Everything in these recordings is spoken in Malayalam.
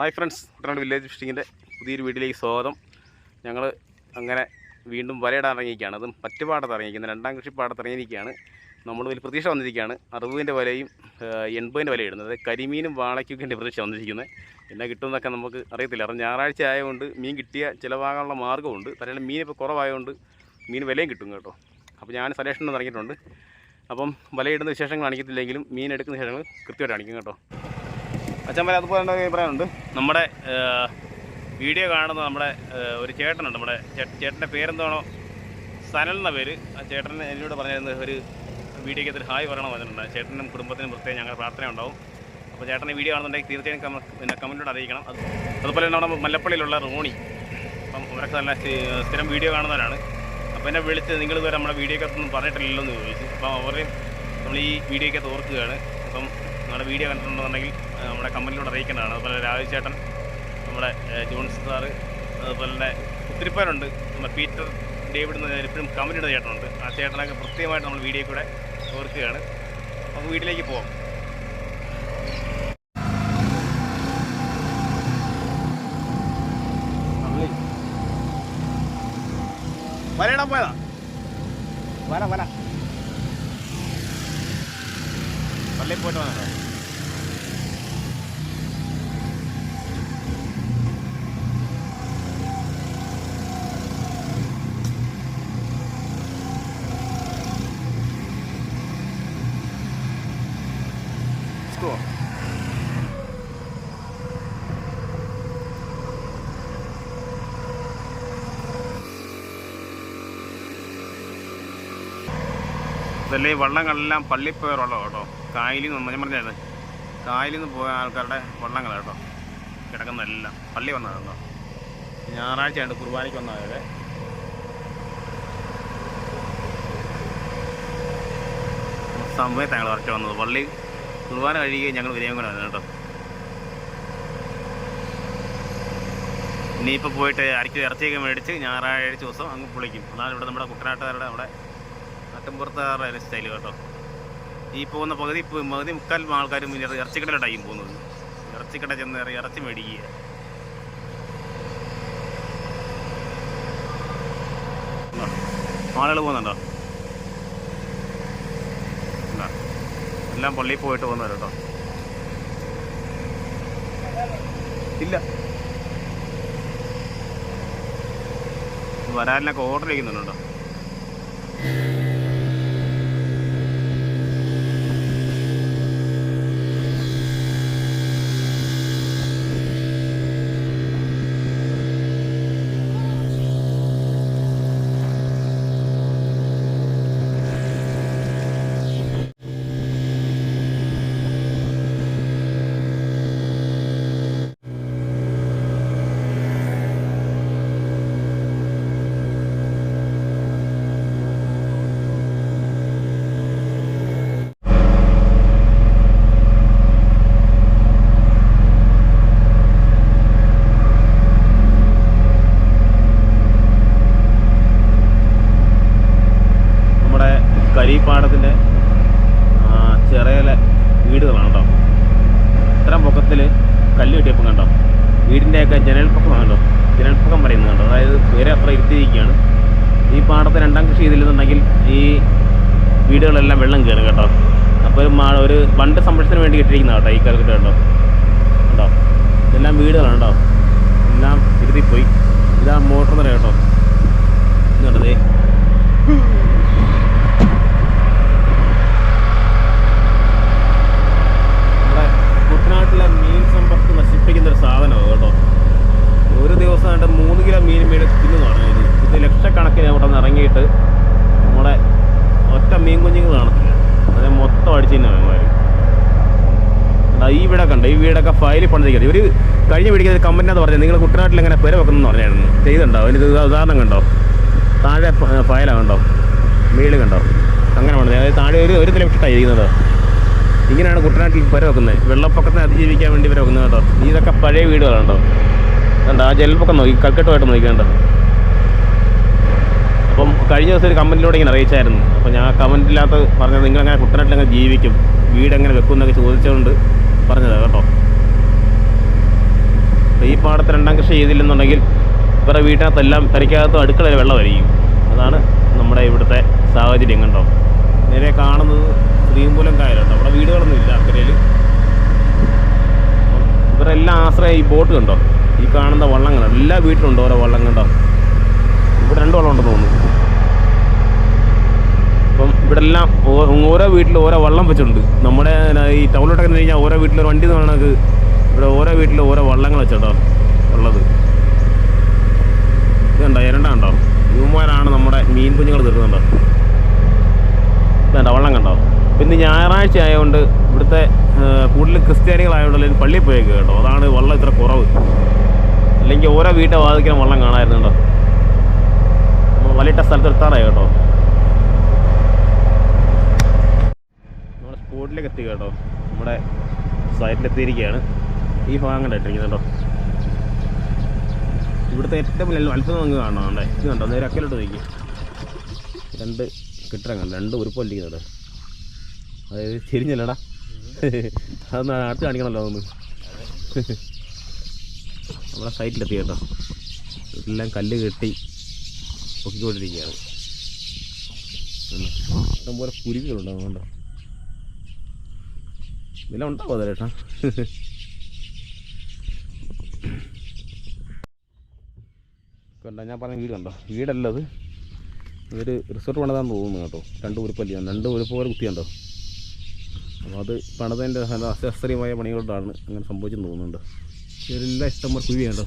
ഹായ് ഫ്രണ്ട്സ് കുട്ടനാട് വില്ലേജ് ഫിഷിങ്ങിന്റെ പുതിയൊരു വീട്ടിലേക്ക് സ്വാഗതം. ഞങ്ങൾ അങ്ങനെ വീണ്ടും വരയിടാൻ ഇറങ്ങിയിരിക്കുകയാണ്. അതും പറ്റുപാടത്ത് ഇറങ്ങിയിരിക്കുന്നത് രണ്ടാം കൃഷി പാടത്ത് ഇറങ്ങിയിരിക്കുകയാണ്. നമ്മൾ വലിയ പ്രതീക്ഷ വന്നിരിക്കുകയാണ്. അറുപതിന്റെ വിലയും എൺപതിന്റെ വില ഇടുന്നത് കരിമീനും വാളയ്ക്കൊക്കെ എന്റെ പ്രതീക്ഷ വന്നിരിക്കുന്നത്. എന്നാ കിട്ടുമെന്നൊക്കെ നമുക്ക് അറിയത്തില്ല. കാരണം ഞായറാഴ്ച ആയതുകൊണ്ട് മീൻ കിട്ടിയ ചിലവാകാനുള്ള മാർഗമുണ്ട്. തലയിൽ മീൻ ഇപ്പോൾ കുറവായതുകൊണ്ട് മീൻ വിലയും കിട്ടും കേട്ടോ. അപ്പോൾ ഞാൻ സലേഷനിൽ ഇറങ്ങിയിട്ടുണ്ട്. അപ്പം വിലയിടുന്ന വിശേഷങ്ങൾ കാണിക്കത്തില്ലെങ്കിലും മീൻ എടുക്കുന്ന വിശേഷങ്ങൾ കൃത്യമായിട്ട് കാണിക്കും കേട്ടോ. അച്ഛൻ വരെ അതുപോലെ തന്നെ അഭിപ്രായമുണ്ട്. നമ്മുടെ വീഡിയോ കാണുന്ന നമ്മുടെ ഒരു ചേട്ടനുണ്ട്. നമ്മുടെ ചേട്ടന്റെ പേരെന്താണോ? സനൽ എന്ന പേര്. ആ ചേട്ടൻ എന്നോട് പറഞ്ഞിരുന്നത് ഒരു വീഡിയോയ്ക്ക് ഒരു ഹായ് പറയണം പറഞ്ഞിട്ടുണ്ട്. ചേട്ടനും കുടുംബത്തിനും പ്രത്യേകം ഞങ്ങളുടെ പ്രാർത്ഥന ഉണ്ടാവും. അപ്പോൾ ചേട്ടന്റെ വീഡിയോ കാണുന്നുണ്ടെങ്കിൽ തീർച്ചയായും പിന്നെ കമന്റിലൂടെ അറിയിക്കണം. അത് അതുപോലെ തന്നെ നമ്മുടെ മല്ലപ്പള്ളിയിലുള്ള റോണി. അപ്പം അവരൊക്കെ നല്ല സ്ഥിരം വീഡിയോ കാണുന്നവരാണ്. അപ്പോൾ എന്നെ വിളിച്ച് നിങ്ങൾ ഇതുവരെ നമ്മുടെ വീഡിയോക്കകത്തൊന്നും പറഞ്ഞിട്ടില്ലല്ലോ എന്ന് ചോദിച്ചു. അപ്പം അവരെയും നമ്മൾ ഈ വീഡിയോക്കകത്ത് ഓർക്കുകയാണ്. അപ്പം നമ്മുടെ വീഡിയോ കണ്ടിട്ടുണ്ടെന്നുണ്ടെങ്കിൽ നമ്മുടെ കമ്പനിയിലൂടെ അറിയിക്കേണ്ടതാണ്. അതുപോലെ രാഹുൽ ചേട്ടൻ നമ്മുടെ ഏ, ജോൺസ് സാറ് അതുപോലെ തന്നെ ഒത്തിരി പേരുണ്ട്. നമ്മുടെ പീറ്റർ ഡേവിഡ് എന്ന് പറഞ്ഞാൽ എപ്പോഴും കമ്പനിയുടെ ചേട്ടനുണ്ട്. ആ ചേട്ടനൊക്കെ പ്രത്യേകമായിട്ട് നമ്മൾ വീഡിയോ കൂടെ ഓർക്കുകയാണ്. നമുക്ക് വീട്ടിലേക്ക് പോവാം. വരയിടാൻ പോയതാ. വരാം വര. പള്ളിയിൽ പോയിട്ട് ഈ വള്ളങ്ങളെല്ലാം പള്ളി പോയ വെള്ളം കേട്ടോ. കായലിൽ നിന്ന് ഞാൻ പറഞ്ഞത് കായലിൽ നിന്ന് പോയ ആൾക്കാരുടെ വള്ളങ്ങൾ കേട്ടോ. കിടക്കുന്നതെല്ലാം പള്ളി വന്നത് കേട്ടോ ഞായറാഴ്ച ഉണ്ട് കുർബാനയ്ക്ക് വന്നത് സമയത്ത് ഞങ്ങൾ വരച്ച് വന്നത്. പള്ളി കുർബാന കഴിയുകയും ഞങ്ങൾ വിനയം കൂടെ വന്നത് കേട്ടോ. ഇനിയിപ്പോൾ പോയിട്ട് അരക്ക് ഇറച്ചിയൊക്കെ മേടിച്ച് ഞായറാഴ്ച ദിവസം അങ്ങ് പൊളിക്കും. അതാണ് ഇവിടെ നമ്മുടെ കുട്ടനാട്ടുകാരുടെ അവിടെ നാട്ടിൻപുറത്തുകാരുടെ സ്റ്റൈൽ കേട്ടോ. ഈ പോകുന്ന പകുതി പകുതി മുക്കാൽ ആൾക്കാരും ഇനി ഇറച്ചിക്കടയിലോട്ടായിരിക്കും പോകുന്നത്. ഇറച്ചിക്കട ചെന്ന് ഇറങ്ങി ഇറച്ചി മേടിക്കുക. ആളുകൾ പോകുന്നുണ്ടോ. എല്ലാം പള്ളിയിൽ പോയിട്ട് പോകുന്നവർ കേട്ടോ. ഇല്ല. വരാലിനൊക്കെ ഓർഡർ ചെയ്യുന്നുണ്ടോ നമ്മുടെ കരിപ്പാടത്തിന്റെ ചെറിയ വീടുകളാണ് കേട്ടോ ഇത്രയും പൊക്കത്തിൽ കല്ല് കെട്ടിയപ്പം കണ്ടോ വീടിന്റെയൊക്കെ ജനൽപ്പൊക്കം കണ്ടോ ജനൽപ്പൊക്കം പറയുന്നത് കണ്ടോ അതായത് പേരെ അത്ര ഇരുത്തിയിരിക്കുകയാണ് ഈ പാടത്ത് രണ്ടാം കൃഷി ചെയ്തില്ലെന്നുണ്ടെങ്കിൽ ഈ വീടുകളെല്ലാം വെള്ളം കയറും കേട്ടോ. അപ്പോൾ ഒരു മാ ഒരു പണ്ട് സംരക്ഷണത്തിന് വേണ്ടി കെട്ടിയിരിക്കുന്ന കേട്ടോ ഈ കാലഘട്ടം കേട്ടോ കേട്ടോ ഇതെല്ലാം വീടുകളാണ് കേട്ടോ. എല്ലാം ഇരുത്തിപ്പോയി ഇതാ മോട്ടർ നിറ കേട്ടോ. ഇത് നമ്മുടെ കുട്ടനാട്ടിലെ മീൻ ഒരു സാധനമാണ് കേട്ടോ. ഒരു ദിവസം കണ്ട് മൂന്ന് കിലോ മീൻ മീൻ തിന്നു ഇത് ലക്ഷക്കണക്കിന് അവിടെ നിന്ന് ഇറങ്ങിയിട്ട് നമ്മുടെ ഒറ്റ മീൻ കുഞ്ഞുങ്ങൾ കാണത്തില്ല. അത് മൊത്തം അടിച്ചു തിന്നാണ് ഈ വീടൊക്കെ ഉണ്ട് ഈ വീടൊക്കെ ഫയലിൽ പണിതിരിക്കുന്നത്. ഇവർ കഴിഞ്ഞ വീടിക്കുന്ന കമ്പനിനകത്ത് പറഞ്ഞത്? നിങ്ങൾ കുട്ടനാട്ടിൽ എങ്ങനെ പെര വെക്കുന്നു പറഞ്ഞായിരുന്നു. ചെയ്തിട്ടുണ്ടോ? അതിന് ഉദാഹരണം കണ്ടോ? താഴെ ഫയലാണ് കണ്ടോ? മീൾ കണ്ടോ? അങ്ങനെ പണിത് അതായത് താഴെ ഒരു ഒരു നില വിട്ടിട്ടാണ് ഇരിക്കുന്നത്. ഇങ്ങനെയാണ് കുട്ടനാട്ടിൽ പുര വെക്കുന്നത്. വെള്ളപ്പൊക്കത്തിനെ അതിജീവിക്കാൻ വേണ്ടി പുര വെക്കുന്നത് കേട്ടോ ഇതൊക്കെ പഴയ വീടുകളുണ്ടോ കണ്ടോ? ആ ജലപ്പൊക്കം നോക്കി കൽക്കെട്ടുമായിട്ട് നോക്കിക്കണ്ടോ? അപ്പം കഴിഞ്ഞ ദിവസം ഒരു കമന്റിലൂടെ ഇങ്ങനെ അറിയിച്ചായിരുന്നു. അപ്പോൾ ഞാൻ കമന്റിനകത്ത് പറഞ്ഞത് നിങ്ങളെങ്ങനെ കുട്ടനാട്ടിലെങ്ങനെ ജീവിക്കും വീട് എങ്ങനെ വെക്കും എന്നൊക്കെ ചോദിച്ചുകൊണ്ട് പറഞ്ഞതാണ് കേട്ടോ ഈ പാടത്ത് രണ്ടാം കൃഷി ചെയ്തില്ലെന്നുണ്ടെങ്കിൽ ഇവരുടെ വീട്ടിനകത്തെല്ലാം പെരയ്ക്കകത്തും അടുക്കളയിൽ വെള്ളമായിരിക്കും. അതാണ് നമ്മുടെ ഇവിടുത്തെ സാഹചര്യം കണ്ടോ. നേരെ കാണുന്നത് ശ്രീമൂലം കായലുണ്ട് അവിടെ വീടുകളൊന്നും ഇല്ല അക്കരയിൽ ഇവരെല്ലാം ആശ്രയം ഈ ബോട്ട് കണ്ടോ? ഈ കാണുന്ന വള്ളങ്ങൾ എല്ലാ വീട്ടിലുണ്ട് ഓരോ വള്ളം കണ്ടോ? ഇവിടെ രണ്ട് വള്ളം ഉണ്ടെന്ന് തോന്നുന്നു. അപ്പം ഇവിടെ എല്ലാം ഓരോ വീട്ടിൽ ഓരോ വള്ളം വെച്ചിട്ടുണ്ട്. നമ്മുടെ ഈ ടൗണിലോട്ടൊക്കെ കഴിഞ്ഞാൽ ഓരോ വീട്ടിൽ വണ്ടി എന്ന് പറയുന്നത് ഇവിടെ ഓരോ വീട്ടിൽ ഓരോ വള്ളങ്ങൾ വെച്ചോട്ടോ ഉള്ളത്. ഇതുണ്ടോ എരണ്ട ഇവന്മാരാണ് നമ്മുടെ മീൻ കുഞ്ഞുങ്ങൾ തീർക്കുന്നുണ്ടോ? ഇതുണ്ടോ? വള്ളം കണ്ടോ? പിന്നെ ഞായറാഴ്ച ആയതുകൊണ്ട് ഇവിടുത്തെ കൂടുതൽ ക്രിസ്ത്യാനികളായതുകൊണ്ട് അല്ലെങ്കിൽ പള്ളിയിൽ പോയേക്ക് കേട്ടോ. അതാണ് വള്ളം ഇത്ര കുറവ്. അല്ലെങ്കിൽ ഓരോ വീട്ടെ വാദിക്കാൻ വള്ളം കാണാമായിരുന്നുണ്ടോ നമ്മൾ വലിയിട്ട സ്ഥലത്ത് എത്താറായി കേട്ടോ? സ്പോട്ടിലേക്ക് എത്തി കേട്ടോ. നമ്മുടെ സൈറ്റിലെത്തിയിരിക്കുകയാണ്. ഈ ഭാഗം കണ്ടിട്ടിരിക്കുന്നത് കേട്ടോ. ഇവിടുത്തെ ഏറ്റവും വലിയ അത്ഭുതം നമുക്ക് കാണണം കണ്ടേ ഇത് കണ്ടോ? നേരെ അക്കലോട്ട് നോക്കി. രണ്ട് കിട്ടണം കണ്ടോ രണ്ട് ഉരുപ്പല്ലിക്കുന്നുണ്ട് അതായത് തിരിഞ്ഞല്ലടാ. അതൊന്ന് അടുത്ത് കാണിക്കണമല്ലോ ഒന്ന് നമ്മുടെ സൈറ്റിലെത്തി കേട്ടോ. എല്ലാം കല്ല് കെട്ടി പൊക്കിക്കൊണ്ടിരിക്കുകയാണ്. ഇഷ്ടംപോലെ കുരുവികളുണ്ടോ അതുകൊണ്ടോ. ഇതിലും ഉണ്ടാവും അതേട്ടാ കണ്ടോ ഞാൻ പറഞ്ഞ വീട് കണ്ടോ? വീടല്ല അത്. ഇതൊരു റിസോർട്ട് പണിതാന്ന് തോന്നുന്നു കേട്ടോ. രണ്ട് ഉരുപ്പല്ല രണ്ട് ഉരുപ്പ് പോലെ കുത്തിയുണ്ടോ? അപ്പോൾ അത് പണിതതിന്റെ അശാസ്ത്രീയമായ പണികളോടാണ് അങ്ങനെ സംഭവിച്ചെന്ന് തോന്നുന്നുണ്ട്. ഇവരെല്ലാം ഇഷ്ടംപോലെ കുഴിയുണ്ടോ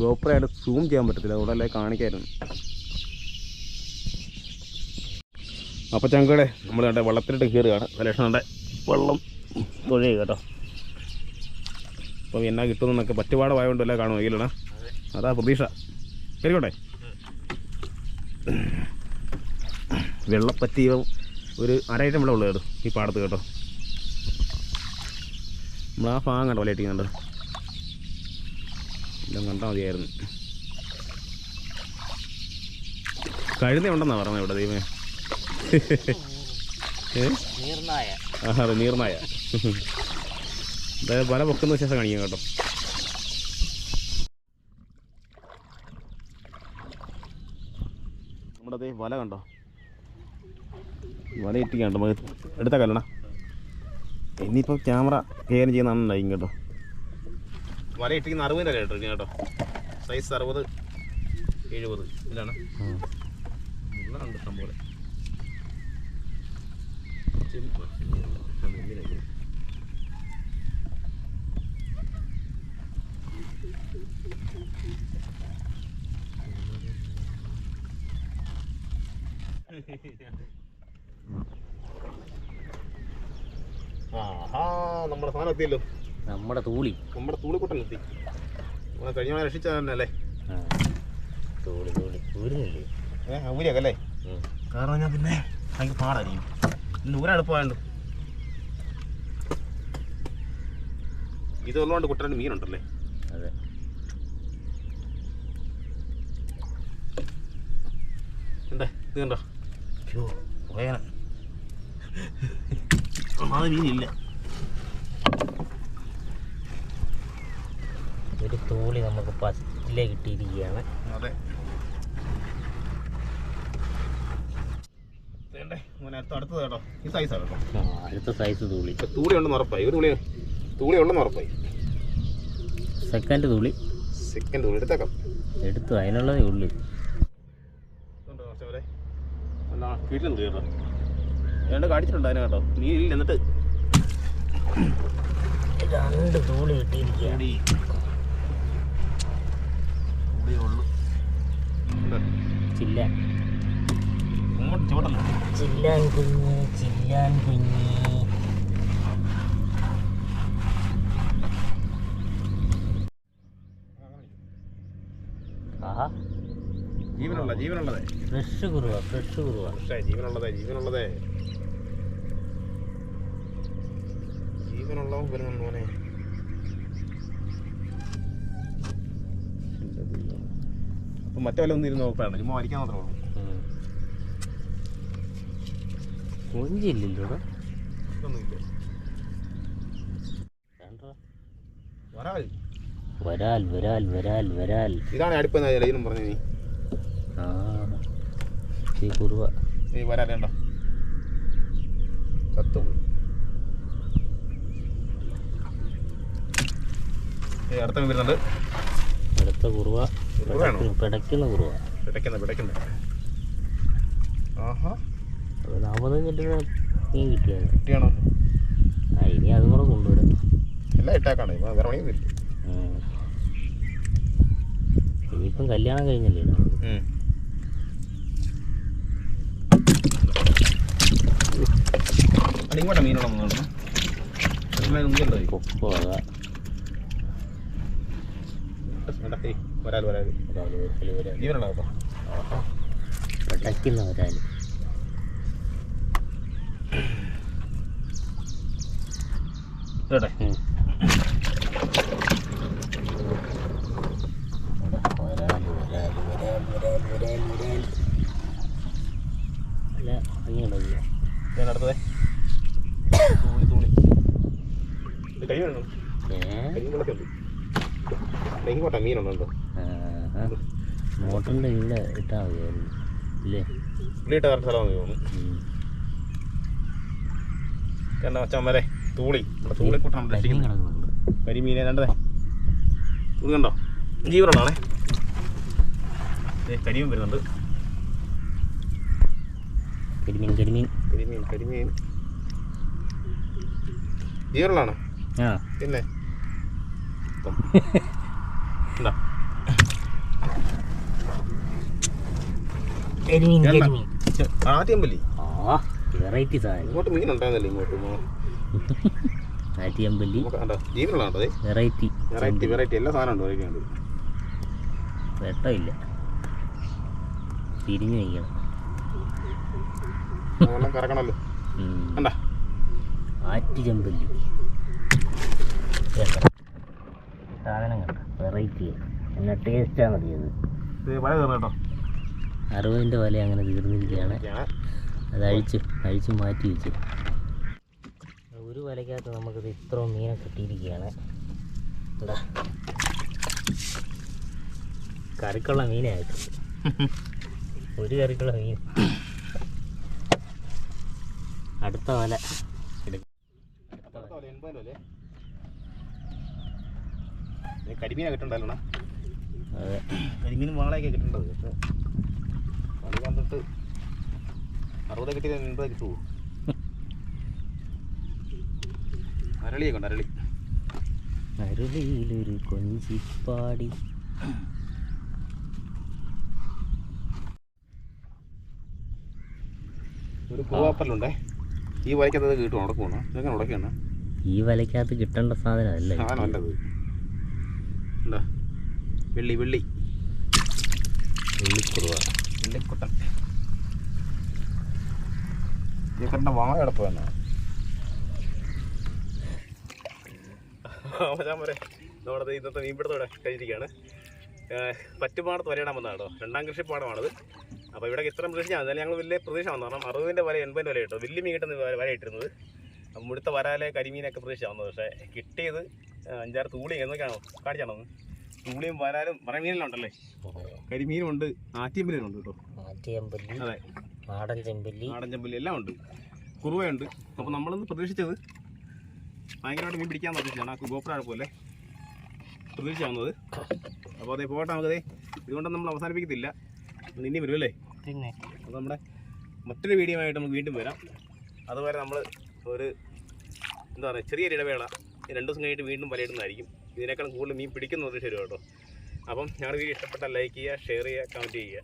ഗോപ്രയായിട്ട് സൂം ചെയ്യാൻ പറ്റത്തില്ല. അതുകൊണ്ട് അല്ലേ കാണിക്കായിരുന്നു. അപ്പോൾ ചങ്കടെ നമ്മൾ കണ്ട വെള്ളത്തിലിട്ട് കയറുകയാണ്. തലേഷണയുടെ വെള്ളം തൊഴിയുക കേട്ടോ. അപ്പോൾ എന്നാ കിട്ടുമെന്നൊക്കെ പറ്റുപാടമായതുകൊണ്ട് എല്ലാം കാണുമെങ്കിലാണ് അതാ പ്രതീക്ഷ. കയറിക്കോട്ടെ വെള്ളം പറ്റിയ ഒരു അരയിട്ടം വെള്ളം ഉള്ളത് കേട്ടോ ഈ പാടത്ത് കേട്ടോ. നമ്മൾ ആ ഭാഗം കണ്ടോ വലയിട്ടിങ്ങണ്ട് എല്ലാം കണ്ടാൽ മതിയായിരുന്നു. കഴുതി ഉണ്ടെന്നാണ് പറഞ്ഞത് ഇവിടെ ദൈവമേ. ഏ അതെ നീർനായ അതായത് വല പൊക്കുന്ന ശേഷം കാണിക്കാം കേട്ടോ. നമ്മുടെ അതേ വല കണ്ടോ? വല ഇട്ടിക്കണ്ടോ നമുക്ക് എടുത്ത കല്ലണ. ഇനിയിപ്പോൾ ക്യാമറ കൈകാര്യം ചെയ്യുന്നതാണെന്നുണ്ടായിരിക്കും കേട്ടോ. വല ഇട്ടിക്കുന്ന അറുപതിന്റെ കേട്ടോ ഇനി കേട്ടോ. സൈസ് അറുപത് എഴുപത് ഇതാണ്. സംഭവം. പോലെ നമ്മുടെ സാധനം എത്തിയല്ലോ. നമ്മുടെ തൂളി. നമ്മുടെ തൂളിക്കുട്ടൻ എത്തി. നമ്മളെ കഴിഞ്ഞ തവണ രക്ഷിച്ച തൂളി തൂളി. ഊരുന്നില്ലേ ഏഹ് കാരണം ഞാൻ പിന്നെ ഭയങ്കര പാടായിരിക്കും. ഊരാൻ എളുപ്പമായുണ്ട് ഇതുള്ളതുകൊണ്ട് കുട്ടന്റെ മീനുണ്ടല്ലേ? അതെ. എന്താ? ഇത് കണ്ടോ? അയ്യോ പോയാന. അത് മീനില്ല. ഒരു തോളി നമുക്ക് ഫസ്റ്റിലേ കിട്ടിയിരിക്കുകയാണ്. അതെ വേണ്ടേ മോനെ അടുത്ത അടുത്തത് കേട്ടോ. ഈ സൈസാണ് കേട്ടോ. അടുത്ത സൈസ് തൂളി. തൂളി ഉണ്ടെന്ന് ഉറപ്പായി. ഒരു തുളി തൂളി ഉണ്ടെന്ന് ഉറപ്പായി. സെക്കൻഡ് തൂളി. സെക്കൻഡ് തൂളി. എടുത്തേക്കാം. എടുത്തു. അതിനുള്ളതേ ഉള്ളു. ഇതുണ്ടോ കുറച്ചവരെ അല്ല വീട്ടിലുണ്ട് കേട്ടോ? ഏതാണ്ട് കാണിച്ചിട്ടുണ്ട് അതിനെ കേട്ടോ. നീ ഇല്ല എന്നിട്ട്. രണ്ട് തൂളി കിട്ടിയിരിക്കുകയാണ്. ഉള്ളൂ. ചില്ലാൻ അങ്ങോട്ട് ചുവട്ടല്ല ചില്ലാൻ കുഞ്ഞ് ചില്ലാൻ കുഞ്ഞ്. ജീവനുള്ള ജീവനുള്ളതേ. ഫ്രഷ് കുറുവ ഫ്രഷ് കുറുവ. പക്ഷേ ജീവനുള്ളതേ ജീവനുള്ളതേ. ജീവനുള്ളവൻ വരുന്നുണ്ട് മോനെ. അപ്പം മറ്റേ വല്ല ഒന്നും ഇരുന്ന് നോക്കാണ് ചുമ്മാ വരിക്കാൻ മാത്രമേ ഉള്ളൂ. കൊഞ്ചില്ലല്ലോ വരാൽ. വരാൽ വരാൽ വരാൽ ഇതാണ് അടുപ്പ് ലൈനും പറഞ്ഞു നീ. ആ ഈ കുറുവ. നീ വരാനുണ്ടോ ചത്തുപോയി. അടുത്ത വരുന്നുണ്ട് അടുത്ത കുറുവ. പിടയ്ക്കുന്ന- പിടയ്ക്കുന്ന കുറുവ. പിടയ്ക്കുന്ന പിടയ്ക്കുന്ന. ആഹാ. മീൻ കിട്ടിയത് കുട്ടിയാണോ? ആ ഇനി അതും കൂടെ കൊണ്ടുവരാം. എല്ലാം ഇട്ടേക്കാണ്? ഇപ്പൊ വേറെ പണിയൊന്നും ഇല്ല. ഉം. ഇനിയിപ്പം കല്യാണം കഴിഞ്ഞല്ലേ? ഒന്നുണ്ടോ കൊപ്പോ അതാ. വരാൽ വരാൽ വരാൽ വരാൽ വരാൽ ജീവനുള്ള കേട്ടോ പിടയ്ക്കുന്ന വരാൽ കേട്ടെ ഉം. വരാൽ വരാൽ വരാൽ വരാൽ വരാൽ വരാൽ അല്ല അങ്ങ് കിടക്കില്ല ഞാൻ അടുത്തതേ. ഇത് കൈ വേണം. ഉണ്ട്. മോട്ടറിന്റെ ഇവിടെ ഇട്ടാൽ മതിയായിരുന്നു ഇല്ലേ? ഇല്ല കറക്റ്റ് സ്ഥലം തോന്നുന്നു. കണ്ട മച്ചമ്മരെ വരെ തൂളി. നമ്മുടെ തൂളി നമ്മൾ കരിമീൻ രക്ഷിക്കുന്നത് കരിമീനെ രണ്ടേ തൂളി കണ്ടോ? ജീവനുള്ളതാണേ. കരിമീൻ വരുന്നുണ്ട്. കരിമീൻ കരിമീൻ. കരിമീൻ കരിമീൻ. ജീവനുള്ളതാണ്? ആ. പിന്നെ? കരിമീൻ. കരിമീൻ. ആദ്യം വലിയ ആ വെറൈറ്റി സാധനം. ഇങ്ങോട്ട് മീൻ ഉണ്ടായിരുന്നല്ലേ ഇങ്ങോട്ട്? ജീവനുള്ളതാണ്ടോ അതെ വെറൈറ്റി വെറൈറ്റി വെറൈറ്റി. എല്ലാ സാധനം ഉണ്ട് വെറൈറ്റി ഉണ്ട് വെട്ടമില്ല. തിരിഞ്ഞു കറക്കണമല്ലോ. ഉം. കണ്ട? സാധനം കണ്ട? വെറൈറ്റി. നല്ല ടേസ്റ്റാണ് കേട്ടോ. അറുപതിന്റെ വല അങ്ങനെ തീർന്നിരിക്കുകയാണ്. അത് അഴിച്ച് അഴിച്ച് മാറ്റി വെച്ചു. ഒരു വലയ്ക്കകത്ത് നമുക്കിത് ഇത്രയും മീനെ കിട്ടിയിരിക്കുകയാണ്. എന്താ കറിക്കുള്ള മീനായിട്ട് ഒരു കറിക്കുള്ള മീൻ. അടുത്ത വല. കരിമീനെ കിട്ടണ്ടല്ലോ അതെ. കരിമീനും വാളയൊക്കെ കിട്ടണ്ടത് കളി കണ്ടിട്ട് അറുപത് കിട്ടിയത് എൺപത് കിട്ടുമോ അരളിയൊക്കെ ഉണ്ട് അരളി. അരുളിയിലൊരു കൊഞ്ചിപ്പാടി. ഒരു പൂവാപ്പലുണ്ടേ ഈ വലക്കകത്ത് കിട്ടും ഉടക്കുവാണ് ഇതെങ്ങനെ ഉടക്കാണ് ഈ വലയ്ക്കകത്ത് കിട്ടേണ്ട സാധനം നല്ലത് എന്താ വെള്ളി വെള്ളി. വെള്ളിക്കുറവ. വെള്ളിക്കുട്ടൻ. ഇതൊക്കെ കണ്ട വാഴ കിടപ്പ് തന്നെ ഞാൻ പറയാം നമ്മുടെ ഇന്നത്തെ മീൻപിടുത്തോടെ കഴിഞ്ഞിരിക്കുകയാണ്. പറ്റുപാടത്ത് വരയിടാൻ വന്നതാണ് കേട്ടോ. രണ്ടാം കൃഷി പാടമാണത്. അപ്പോൾ ഇവിടെ ഇത്രയും പ്രതീക്ഷ എന്നാലും ഞങ്ങൾ വലിയ പ്രതീക്ഷ വന്നു കാരണം അറുപതിന്റെ വര എൺപതിന്റെ വര കിട്ടും വലിയ മീൻ കിട്ടുന്ന വര- വര ഇട്ടിരുന്നത്. അപ്പം മുടുത്ത വരാലെ കരിമീനൊക്കെ പ്രതീക്ഷ വന്നത്. പക്ഷേ കിട്ടിയത് അഞ്ചാറ് തൂളി എന്നൊക്കെയാണോ കാണിച്ചാണോ തൂളിയും വരാലും വര മീനെല്ലാം ഉണ്ടല്ലേ? കരിമീനും ഉണ്ട് ആറ്റിയമ്പലും ഉണ്ട് കേട്ടോ. ആറ്റിയമ്പല്ലി അതെ. നാടൻ ചെമ്പല്ലി നാടൻ ചെമ്പല്ലി എല്ലാം ഉണ്ട്. കുറുവയുണ്ട്. അപ്പോൾ നമ്മളിന്ന് പ്രതീക്ഷിച്ചത് ഭയങ്കരമായിട്ട് മീൻ പിടിക്കാൻ പ്രതീക്ഷിച്ചാണ് ആ ഗോപ്ര പോലെ പ്രതീക്ഷ വന്നത് അപ്പോൾ അതേ പോകട്ടെ നമുക്കതേ ഇതുകൊണ്ടൊന്നും നമ്മൾ അവസാനിപ്പിക്കത്തില്ല. ഇനി വരും അല്ലേ? പിന്നെ. അപ്പോൾ നമ്മുടെ മറ്റൊരു വീഡിയോ ആയിട്ട് നമുക്ക് വീണ്ടും വരാം. അതുവരെ നമ്മൾ ഒരു എന്താ പറയുക ചെറിയൊരു ഇടവേള. രണ്ട് ദിവസം കഴിഞ്ഞിട്ട് വീണ്ടും വലയിടുന്നതായിരിക്കും. ഇതിനേക്കാളും കൂടുതൽ മീൻ പിടിക്കുന്ന പ്രതീക്ഷ വരും കേട്ടോ. അപ്പം ഞങ്ങളുടെ വീഡിയോ ഇഷ്ടപ്പെട്ടാൽ ലൈക്ക് ചെയ്യുക ഷെയർ ചെയ്യുക കമന്റ് ചെയ്യുക.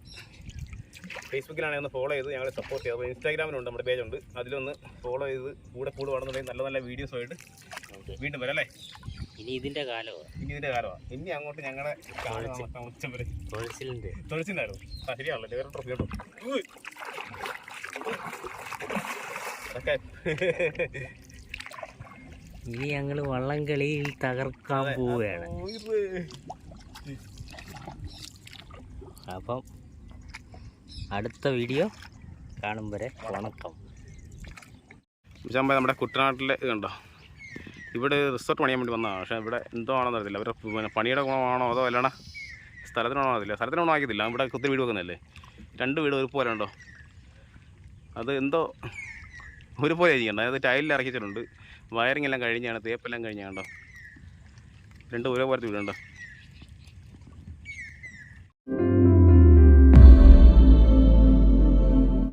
ഫേസ്ബുക്കിലാണെങ്കിൽ ഒന്ന് ഫോളോ ചെയ്ത് ഞങ്ങളെ സപ്പോർട്ട് അപ്പോൾ ഇൻസ്റ്റാഗ്രാമിലുണ്ട് നമ്മുടെ പേജ് ഉണ്ട് അതിലൊന്ന് ഫോളോ ചെയ്ത് കൂടെ കൂടെ വേണമെന്നുണ്ടെങ്കിൽ നല്ല നല്ല വീഡിയോസുമായിട്ട് ആയിട്ട് വീണ്ടും വരാം അല്ലേ? ഇനി ഇതിന്റെ കാലമാണ് ഇനി ഇതിന്റെ കാലമാണ് ഇനി അങ്ങോട്ട് ഞങ്ങളുടെ വരെ. ശരിയാണല്ലോ. വേറെ ട്രോഫി കേട്ടോ ഉയ്. അതൊക്കെ ഇനി ഞങ്ങൾ വള്ളംകളിയിൽ തകർക്കാൻ പോവുകയാണ്. അപ്പം അടുത്ത വീഡിയോ കാണും വരെ. വണക്കം. നമ്മുടെ കുട്ടനാട്ടിലെ ഇതുണ്ടോ ഇവിടെ റിസോർട്ട് പണിയാൻ വേണ്ടി വന്നതാണ് പക്ഷേ ഇവിടെ എന്തോ ആണെന്ന് അറിയത്തില്ല. അവരുടെ പിന്നെ പണിയുടെ ഗുണമാണോ അതോ അല്ലണ സ്ഥലത്തിനാണോ അറിയില്ല സ്ഥലത്തിനൊന്നും ആക്കിയതില്ല ഇവിടെ കുത്തി വീട് വെക്കുന്നതല്ലേ? രണ്ട് വീട് ഒരു പോലെ ഉണ്ടോ? അത് എന്തോ ഒരുപോലെ പോലെ ആയിരിക്കണം അതായത് ടൈലിൽ ഇറക്കിച്ചിട്ടുണ്ട് വയറിംഗ് എല്ലാം കഴിഞ്ഞാണ് തേപ്പെല്ലാം കഴിഞ്ഞാണ്ടോ രണ്ട് ഒരേ പോലത്തെ വീടുണ്ടോ?